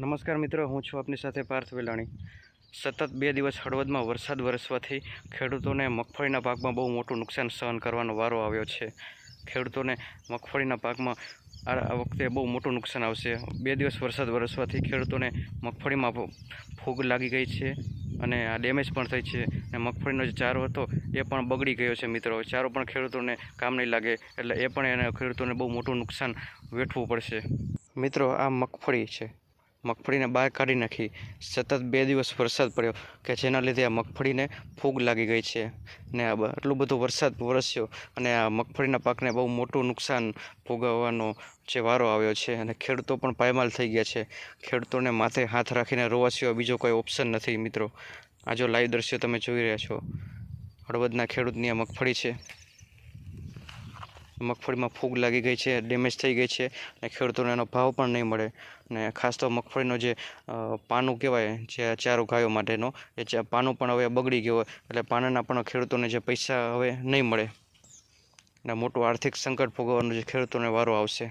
નમસ્કાર મિત્રો, હું છું આપની સાથે પાર્થ વેલાણી. સતત બે દિવસ હળવદમાં વરસાદ વરસવાથી ખેડૂતોને મગફળીના પાકમાં બહુ મોટું નુકસાન સહન કરવાનો વારો આવ્યો છે. ખેડૂતોને મગફળીના પાકમાં આ વખતે બહુ મોટું નુકસાન આવશે. બે દિવસ વરસાદ વરસવાથી ખેડૂતોને મગફળીમાં ફૂગ લાગી ગઈ છે અને આ ડેમેજ પણ થઈ છે. અને મગફળીનો જે ચારો હતો એ પણ બગડી ગયો છે મિત્રો. ચારો પણ ખેડૂતોને કામ નહીં લાગે, એટલે એ પણ એને ખેડૂતોને બહુ મોટું નુકસાન વેઠવું પડશે. મિત્રો, આ મગફળી છે. મગફળીને બહાર કાઢી નાખી. સતત બે દિવસ વરસાદ પડ્યો કે જેના લીધે આ મગફળીને ફૂગ લાગી ગઈ છે. ને આટલું બધું વરસાદ વરસ્યો અને આ મગફળીના પાકને બહુ મોટું નુકસાન ભોગવવાનો જે વારો આવ્યો છે અને ખેડૂતો પણ પાયમાલ થઈ ગયા છે. ખેડૂતોને માથે હાથ રાખીને રોવા સિવાય બીજો કોઈ ઓપ્શન નથી, મિત્રો. આ જો લાઈવ દ્રશ્યો તમે જોઈ રહ્યા છો. હળવદના ખેડૂતની આ મગફળી છે. મગફળીમાં ફૂગ લાગી ગઈ છે, ડેમેજ થઈ ગઈ છે અને ખેડૂતોને એનો ભાવ પણ નહીં મળે. ને ખાસ તો મગફળીનો જે પાનું કહેવાય, જે ચારો ગાયો માટેનો, એ પાનું પણ હવે બગડી ગયું એટલે પાનાના પણ ખેડૂતોને જે પૈસા હવે નહીં મળે. અને મોટું આર્થિક સંકટ ભોગવવાનો જે ખેડૂતોને વારો આવશે.